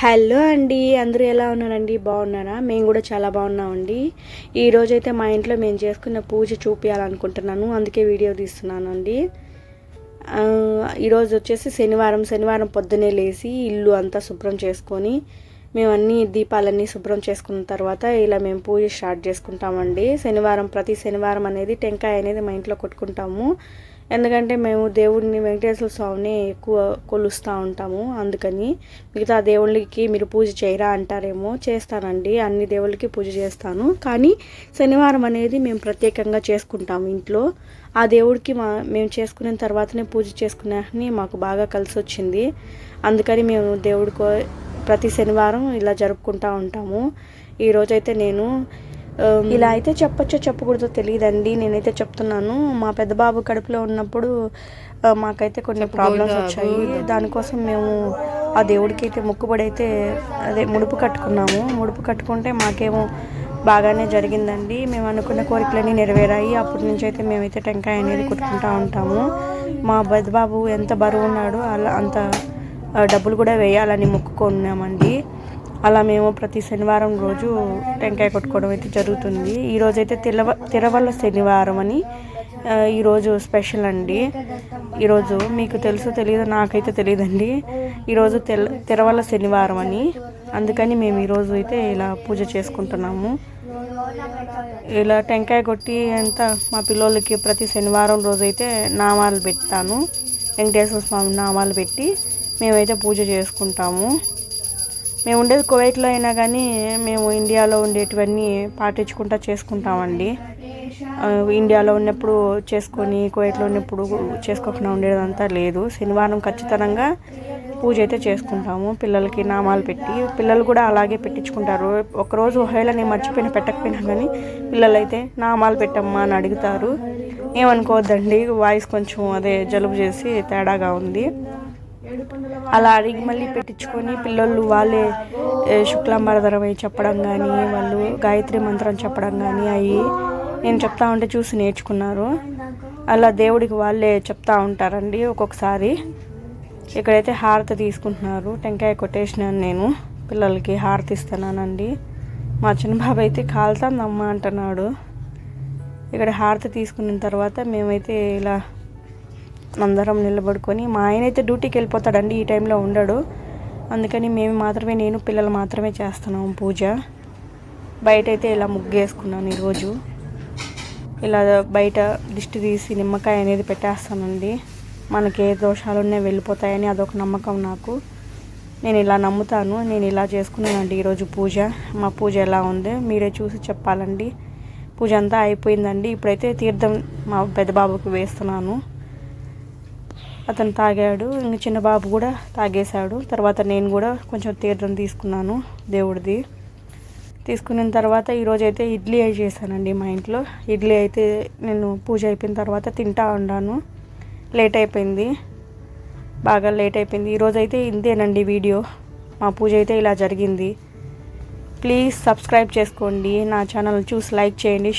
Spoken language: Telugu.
హలో అండి అందరూ ఎలా ఉన్నారండి? బాగున్నారా? మేము కూడా చాలా బాగున్నామండి. ఈరోజైతే మా ఇంట్లో మేము చేసుకున్న పూజ చూపించాలనుకుంటున్నాను అందుకే వీడియో తీస్తున్నాను అండి ఈరోజు వచ్చేసి శనివారం. శనివారం పొద్దునే లేచి ఇల్లు అంతా శుభ్రం చేసుకొని మేము అన్ని దీపాలన్నీ శుభ్రం చేసుకున్న తర్వాత ఇలా మేము పూజ స్టార్ట్ చేసుకుంటామండి. శనివారం ప్రతి శనివారం అనేది టెంకాయ అనేది మా ఇంట్లో కొట్టుకుంటాము. ఎందుకంటే మేము దేవుడిని వెంకటేశ్వర స్వామిని ఎక్కువ కొలుస్తూ ఉంటాము. అందుకని మిగతా దేవుళ్ళకి మీరు పూజ చేయరా అంటారేమో చేస్తానండి. అన్ని దేవుళ్ళకి పూజ చేస్తాను. కానీ శనివారం అనేది మేము ప్రత్యేకంగా చేసుకుంటాము ఇంట్లో. ఆ దేవుడికి మా మేము చేసుకున్న తర్వాతనే పూజ చేసుకునే మాకు బాగా కలిసి వచ్చింది అందుకని మేము దేవుడికో ప్రతి శనివారం ఇలా జరుపుకుంటూ ఉంటాము. ఈరోజైతే నేను ఇలా అయితే చెప్పొచ్చో చెప్పకూడదో తెలియదండి. నేనైతే చెప్తున్నాను. మా పెద్ద బాబు కడుపులో ఉన్నప్పుడు మాకైతే కొన్ని ప్రాబ్లమ్స్ వచ్చాయి. దానికోసం మేము ఆ దేవుడికి అయితే మొక్కుబడి అయితే అదే ముడుపు కట్టుకున్నాము. ముడుపు కట్టుకుంటే మాకేమో బాగానే జరిగిందండి. మేము అనుకున్న కోరికలన్నీ నెరవేరాయి. అప్పటి నుంచి అయితే మేమైతే టెంకాయ అనేది కొట్టుకుంటూ ఉంటాము. మా పెద్ద బాబు ఎంత బరువు ఉన్నాడో అలా అంత డబ్బులు కూడా వేయాలని మొక్కుకున్నామండి. అలా మేము ప్రతి శనివారం రోజు టెంకాయ కొట్టుకోవడం అయితే జరుగుతుంది. ఈరోజు అయితే తిరవల్ల శనివారం అని ఈరోజు స్పెషల్ అండి. ఈరోజు మీకు తెలుసో తెలియదు నాకైతే తెలియదండి. ఈరోజు తెల తిరవల్ల శనివారం అని అందుకని మేము ఈరోజు అయితే ఇలా పూజ చేసుకుంటున్నాము. ఇలా టెంకాయ కొట్టి అంతా మా పిల్లలకి ప్రతి శనివారం రోజు అయితే నామాలు పెడతాను. వెంకటేశ్వర స్వామి నామాలు పెట్టి మేమైతే పూజ చేసుకుంటాము. మేము ఉండేది కువైట్లో అయినా కానీ మేము ఇండియాలో ఉండేటివన్నీ పాటించుకుంటా చేసుకుంటామండి. ఇండియాలో ఉన్నప్పుడు చేసుకొని కువైట్లో ఉన్నప్పుడు చేసుకోకుండా ఉండేదంతా లేదు. శనివారం ఖచ్చితంగా పూజ అయితే చేసుకుంటాము. పిల్లలకి నామాలు పెట్టి పిల్లలు కూడా అలాగే పెట్టించుకుంటారు. ఒకరోజు ఒకవేళ నేను మర్చిపోయిన పెట్టకపోయినా కానీ పిల్లలు అయితే నామాలు పెట్టమ్మా అని అడుగుతారు. ఏమనుకోవద్దండి వాయిస్ కొంచెం అదే జలుబు చేసి తేడాగా ఉంది. అలా అడిగి మళ్ళీ పెట్టించుకొని పిల్లలు వాళ్ళే శుక్లాంబరధరం అవి చెప్పడం కానీ వాళ్ళు గాయత్రి మంత్రం చెప్పడం కానీ అవి నేను చెప్తా ఉంటే చూసి నేర్చుకున్నారు. అలా దేవుడికి వాళ్ళే చెప్తా ఉంటారండి ఒక్కొక్కసారి. ఇక్కడైతే హారతి తీసుకుంటున్నారు. టెంకాయ కొట్టేసినాను నేను. పిల్లలకి హారతి ఇస్తున్నానండి. మా చిన్న బాబు అయితే కాలుతాందమ్మా అంటున్నాడు. ఇక్కడ హారతి తీసుకున్న తర్వాత మేమైతే ఇలా అందరం నిలబడుకొని మా ఆయన అయితే డ్యూటీకి వెళ్ళిపోతాడండి ఈ టైంలో ఉండడు. అందుకని మేము మాత్రమే నేను పిల్లలు మాత్రమే చేస్తున్నాం పూజ. బయట అయితే ఇలా ముగ్గేసుకున్నాను ఈరోజు. ఇలా బయట దిష్టి తీసి నిమ్మకాయ అనేది పెట్టేస్తానండి. మనకి ఏ దోషాలు ఉన్నాయి వెళ్ళిపోతాయని అదొక నమ్మకం నాకు. నేను ఇలా నమ్ముతాను నేను ఇలా చేసుకున్నానండి ఈరోజు పూజ. మా పూజ ఎలా ఉంది? మీరే చూసి చెప్పాలండి. పూజ అంతా అయిపోయిందండి. ఇప్పుడైతే తీర్థం మా పెద్దబాబుకి వేస్తున్నాను. అతను తాగాడు. ఇంక చిన్న బాబు కూడా తాగేశాడు. తర్వాత నేను కూడా కొంచెం తీర్థం తీసుకున్నాను దేవుడిది. తీసుకున్న తర్వాత ఈరోజు అయితే ఇడ్లీ అయి చేశానండి మా ఇంట్లో. ఇడ్లీ అయితే నేను పూజ అయిపోయిన తర్వాత తింటా ఉన్నాను లేట్ అయిపోయింది. బాగా లేట్ అయిపోయింది. ఈరోజు అయితే ఇంతేనండి వీడియో. మా పూజ అయితే ఇలా జరిగింది. ప్లీజ్ సబ్స్క్రైబ్ చేసుకోండి. నా ఛానల్ చూసి లైక్ చేయండి